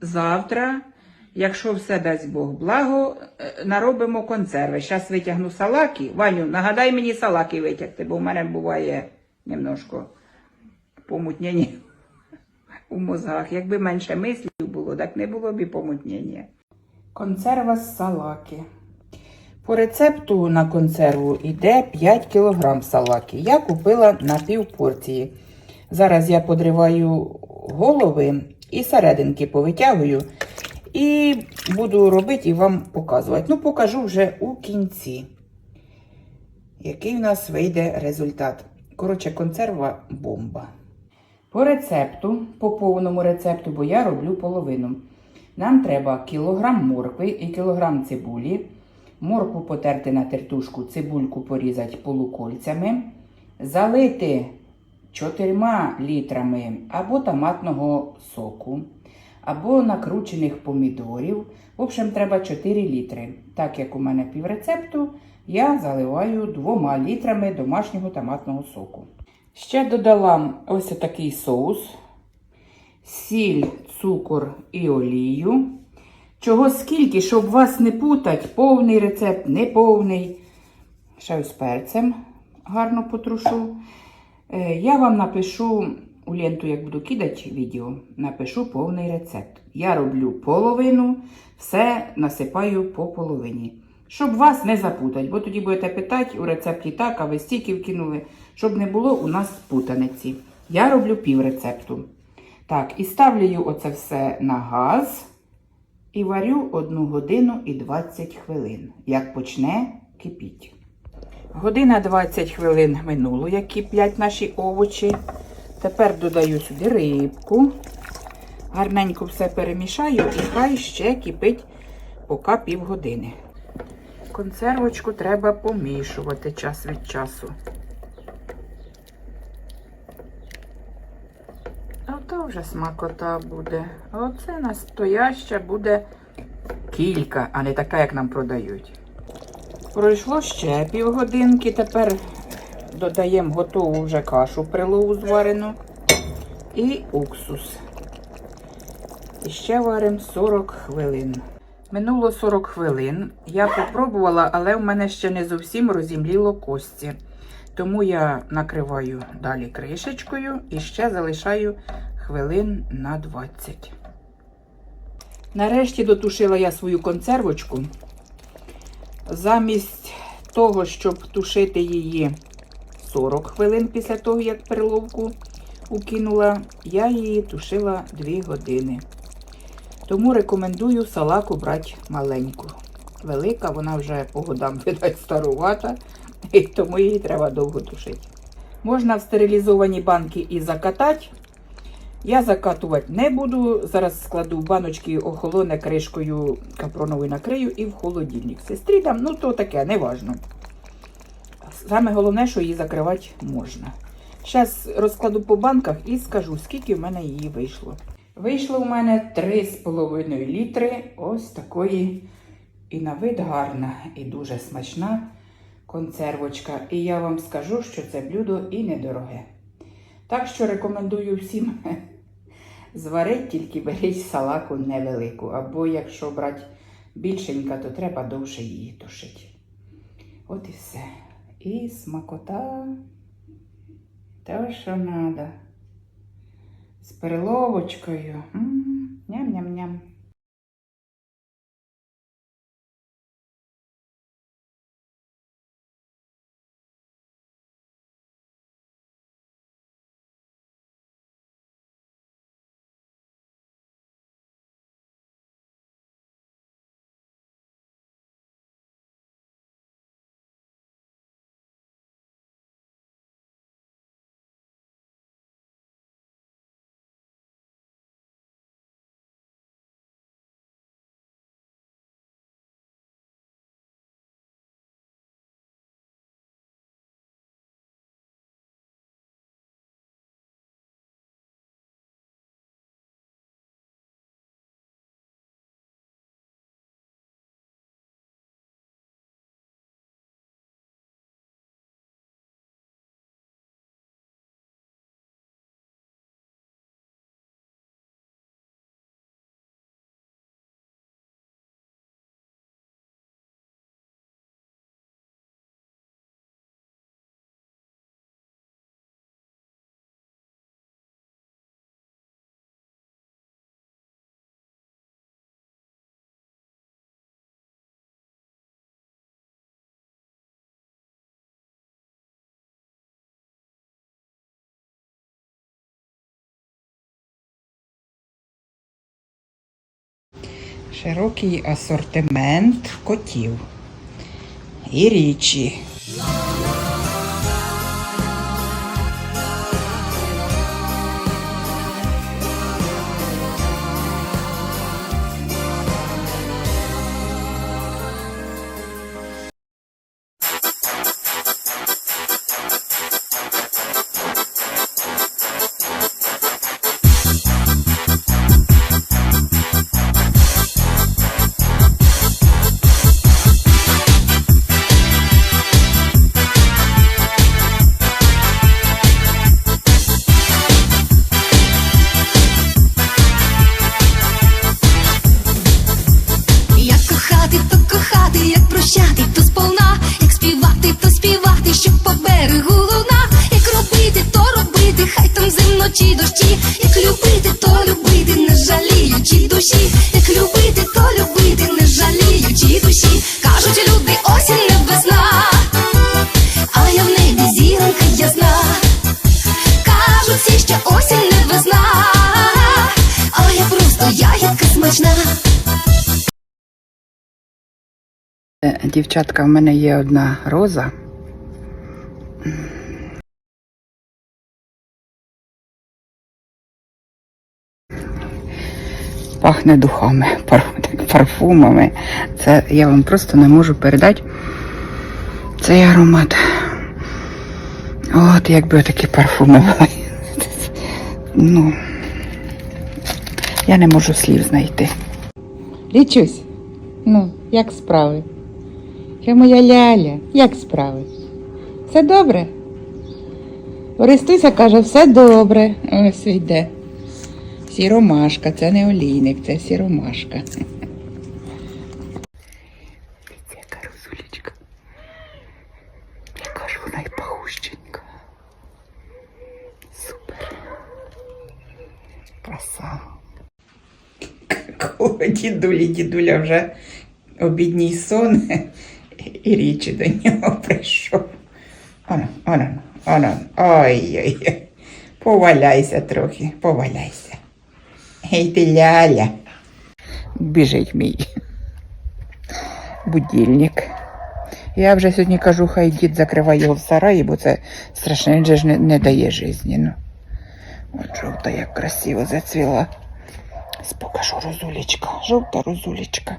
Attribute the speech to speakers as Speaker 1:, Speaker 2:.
Speaker 1: завтра, якщо все дасть Бог благо, е, наробимо консерви. Зараз витягну салаки. Ваню, нагадай мені салаки витягти, бо в мене буває немножко помутнення у мозгах. Якби менше мислів було, так не було б і помутнення. Консерва з салаки. По рецепту на консерву йде 5 кг салаки. Я купила на пів порції. Зараз я подриваю голови і серединки повитягую. І буду робити і вам показувати. Ну, покажу вже у кінці, який в нас вийде результат. Коротше, консерва бомба. По рецепту, по повному рецепту, бо я роблю половину. Нам треба кілограм моркви і кілограм цибулі. Моркву потерти на тертушку, цибульку порізати полукольцями, залити 4 літрами або томатного соку, або накручених помідорів. В общем, треба 4 літри. Так як у мене піврецепту, я заливаю 2 літрами домашнього томатного соку. Ще додала ось такий соус, сіль, цукор і олію. Чого скільки, щоб вас не путать, повний рецепт, неповний. Ще ось перцем гарно потрушу. Е, Я вам напишу у ленту, як буду кидати відео, напишу повний рецепт. Я роблю половину, все насипаю по половині. Щоб вас не запутати, бо тоді будете питати у рецепті так, а ви стільки вкинули, щоб не було у нас путаниці. Я роблю пів рецепту. Так, і ставлю оце все на газ і варю 1 годину і 20 хвилин, як почне кипіти. Година 20 хвилин минуло, як киплять наші овочі. Тепер додаю сюди рибку. Гарненько все перемішаю і хай ще кипить поки півгодини. Консервочку треба помішувати час від часу. А то вже смакота буде. А оце настояща буде кілька, а не така, як нам продають. Пройшло ще півгодинки. Тепер додаємо готову вже кашу прилову зварену і уксус. І ще варимо 40 хвилин. Минуло 40 хвилин. Я попробувала, але в мене ще не зовсім розімліло кості. Тому я накриваю далі кришечкою і ще залишаю хвилин на 20. Нарешті дотушила я свою консервочку. Замість того, щоб тушити її 40 хвилин після того, як переловку укинула, я її тушила 2 години. Тому рекомендую салаку брати маленьку. Велика, вона вже по годам видать старувата, і тому її треба довго тушити. Можна в стерилізовані банки і закатати. Я закатувати не буду. Зараз складу в баночки, охолоне кришкою капроновою накрию і в холодильник. Сестрі там, ну то таке, не важно. Саме головне, що її закривати можна. Зараз розкладу по банках і скажу, скільки в мене її вийшло. Вийшло в мене 3,5 літри ось такої і на вид гарна, і дуже смачна консервочка. І я вам скажу, що це блюдо і недороге. Так що рекомендую всім зварити, тільки беріть салаку невелику. Або якщо брати більшенька, то треба довше її тушити. От і все. І смакота. Те, що треба. З переловочкою. Ням-ням-ням. Широкий асортимент котів. І річі.
Speaker 2: Чи дощі, як любити, то любити, не жаліючи душі, як любити, то любити, не жаліючи душі. Кажуть люди, осінь не весна, а я в небі зіронька ясна. Кажуть всі, що осінь не весна, а я просто ягідка смачна.
Speaker 1: Е, Дівчатка, в мене є одна роза. Пахне духами, парфумами. Це я вам просто не можу передати цей аромат. От якби такі парфуми були. Ну, я не можу слів знайти. Лічусь, ну, як справи? Ще моя ляля, як справи? Все добре? Орестуся каже, все добре. Ось йде. Сіромашка, це не олійник, це сіромашка. Дивіться, яка розулечка. Яка ж вона й пахущенька. Супер. Краса. Коли дідулі, дідуля вже обідній сон і річі до нього прийшов. Оно, оно, оно, ой-ой-ой. Поваляйся трохи, поваляйся. Ти ляля. Біжить мій будильник. Я вже сьогодні кажу, хай дід закриває його в сараї, бо це страшно, він же ж не, не дає житті. Ну. От жовта як красиво зацвіла. Покажу розулечка, жовта розулечка.